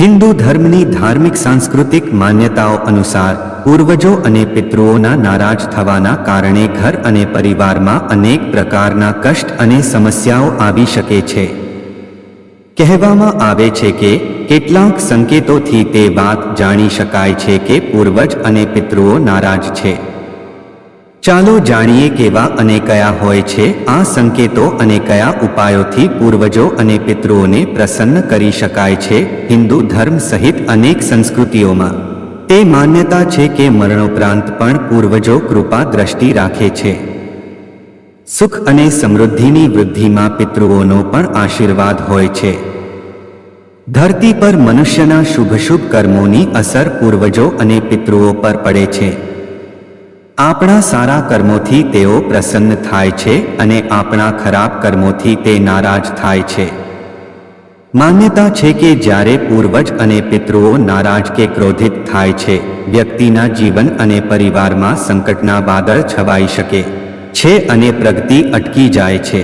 હિન્દુ ધર્મની ધાર્મિક સાંસ્કૃતિક માન્યતાઓ અનુસાર પૂર્વજો અને પિતૃઓના નારાજ થવાના કારણે ઘર અને પરિવારમાં અનેક પ્રકારના કષ્ટ અને સમસ્યાઓ આવી શકે છે. કહેવામાં આવે છે કે, કેટલાક સંકેતોથી તે વાત જાણી શકાય છે કે પૂર્વજ અને પિતૃઓ નારાજ છે. ચાલો જાણીએ કેવા અને કયા હોય છે આ સંકેતો અને કયા ઉપાયોથી પૂર્વજો અને પિતૃઓને પ્રસન્ન કરી શકાય છે હિન્દુ ધર્મ સહિત અનેક સંસ્કૃતિઓમાં. તે માન્યતા છે કે મરણોપરાંત પણ પૂર્વજો કૃપા દ્રષ્ટિ રાખે છે. સુખ અને સમૃદ્ધિની વૃદ્ધિમાં પિતૃઓનો પણ આશીર્વાદ હોય છે. ધરતી પર મનુષ્યના શુભ શુભ કર્મોની અસર પૂર્વજો અને પિતૃઓ પર પડે છે. આપણા સારા કર્મોથી તેઓ પ્રસન્ન થાય છે અને આપણા ખરાબ કર્મોથી તે નારાજ થાય છે. માન્યતા છે કે જ્યારે પૂર્વજ અને પિતૃઓ નારાજ કે ક્રોધિત થાય છે, વ્યક્તિના જીવન અને પરિવારમાં સંકટના વાદળ છવાઈ શકે છે અને પ્રગતિ અટકી જાય છે.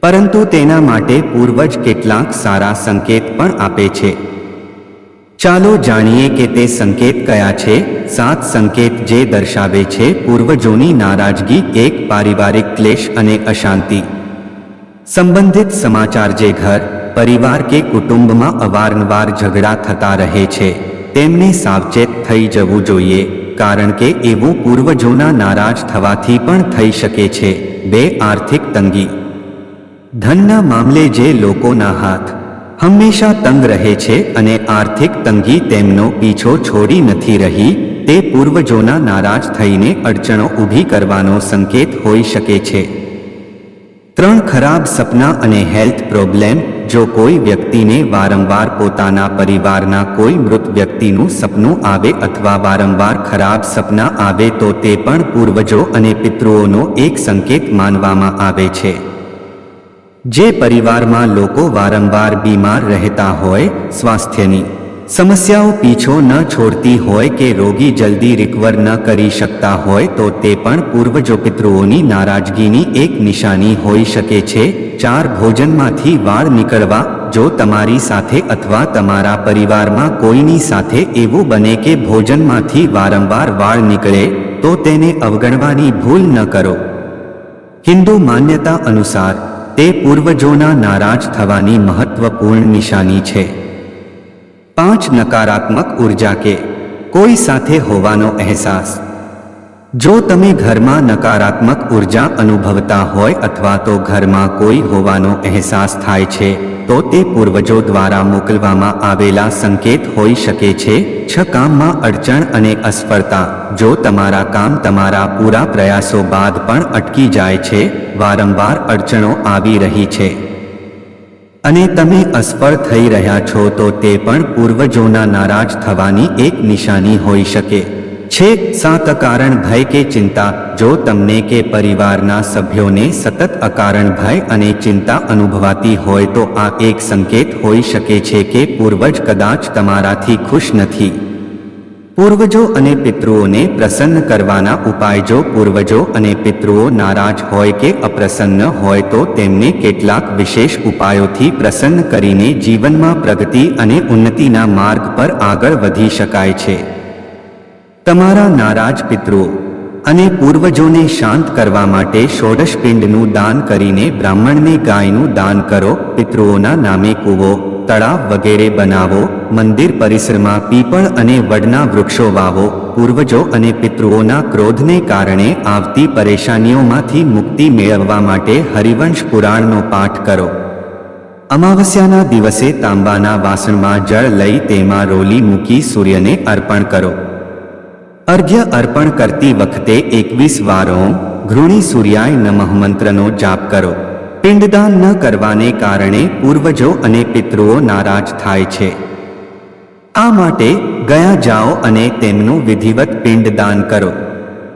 પરંતુ તેના માટે પૂર્વજ કેટલાક સારા સંકેત પણ આપે છે. ચાલો જાણીએ કે તે સંકેત કયા છે? સાત સંકેત જે દર્શાવે છે પૂર્વજોની નારાજગી, એક પારિવારિક ક્લેશ અને અશાંતિ. સંબંધિત સમાચાર જે ઘર, પરિવાર કે કુટુંબમાં અવારનવાર ઝઘડા થતા રહે છે, તેમને સાવચેત થઈ જવું જોઈએ, કારણ કે એવું પૂર્વજોના નારાજ થવાથી પણ થઈ શકે છે. બે આર્થિક તંગી. ધનના મામલે જે લોકોના હાથ હંમેશા તંગ રહે છે અને આર્થિક તંગી તેમનો પીછો છોડી નથી રહી, તે પૂર્વજોના નારાજ થઈને અડચણો ઊભી કરવાનો સંકેત હોઈ શકે છે. ત્રણ ખરાબ સપના અને હેલ્થ પ્રોબ્લેમ, જો કોઈ વ્યક્તિને વારંવાર પોતાના પરિવારના કોઈ મૃત વ્યક્તિનું સપનું આવે અથવા વારંવાર ખરાબ સપના આવે તો તે પણ પૂર્વજો અને પિતૃઓનો એક સંકેત માનવામાં આવે છે. જે પરિવારમાં લોકો વારંવાર બીમાર રહેતા હોય સ્વાસ્થ્યની. સમસ્યાઓ પીછો ન છોડતી હોય કે રોગી જલ્દી રિકવર ન કરી શકતા હોય તો તે પણ પૂર્વજો પિતૃઓની નારાજગીની એક નિશાની હોઈ શકે છે. ચાર ભોજનમાંથી વાળ નીકળવા, જો તમારી સાથે અથવા તમારા પરિવારમાં કોઈની સાથે એવું બને કે ભોજનમાંથી વારંવાર વાળ નીકળે, તો તેને અવગણવાની ભૂલ ન કરો. હિન્દુ માન્યતા અનુસાર તે પૂર્વજોના નારાજ થવાની મહત્વપૂર્ણ નિશાની છે. પાંચ નકારાત્મક ઊર્જા કે કોઈ સાથે હોવાનો અહેસાસ. જો તમે ઘરમાં નકારાત્મક ઊર્જા અનુભવતા હોય અથવા તો ઘરમાં કોઈ હોવાનો અહેસાસ થાય છે, તો તે પૂર્વજો દ્વારા મોકલવામાં આવેલા સંકેત હોઈ શકે છે, છ કામમાં અડચણ અને અસફળતા. જો તમારા કામ તમારા પૂરા પ્રયાસો બાદ પણ અટકી જાય છે, વારંવાર અડચણો આવી રહી છે. અને તમે અસફળ થઈ રહ્યા છો તો તે પણ પૂર્વજોના નારાજ થવાની એક નિશાની હોઈ શકે. છે સાત અકારણ ભય કે ચિંતા. જો તમને કે પરિવારના સભ્યોને સતત અકારણ ભય અને ચિંતા અનુભવાતી હોય તો આ એક સંકેત હોઈ શકે છે કે પૂર્વજ કદાચ તમારાથી ખુશ નથી. પૂર્વજો અને પિતૃઓને પ્રસન્ન કરવાના ઉપાય જો પૂર્વજો અને પિતૃઓ નારાજ હોય કે અપ્રસન્ન હોય તો તેમને કેટલાક વિશેષ ઉપાયોથી પ્રસન્ન કરીને જીવનમાં પ્રગતિ અને ઉન્નતિના માર્ગ પર આગળ વધી શકાય છે. તમારા નારાજ પિતૃઓ અને પૂર્વજોને શાંત કરવા માટે ષોડશ પિંડનું દાન કરીને બ્રાહ્મણને ગાયનું દાન કરો, પિતૃઓના નામે કૂવો, તળાવ વગેરે બનાવો, મંદિર પરિસરમાં પીપળ અને વડના વૃક્ષો વાવો, પૂર્વજો અને પિતૃઓના ક્રોધને કારણે આવતી પરેશાનીઓમાંથી મુક્તિ મેળવવા માટે હરિવંશ પુરાણનો પાઠ કરો. અમાવસ્યાના દિવસે તાંબાના વાસણમાં જળ લઈ તેમાં રોલી મૂકી સૂર્યને અર્પણ કરો. અર્ઘ્ય અર્પણ કરતી વખતે એકવીસ વારો ઘૃણી સૂર્યાય નમઃ મંત્રનો જાપ કરો. પિંડદાન ન કરવાને કારણે પૂર્વજો અને પિતૃઓ નારાજ થાય છે. આ માટે ગયા જાઓ અને તેમનું વિધિવત પિંડદાન કરો.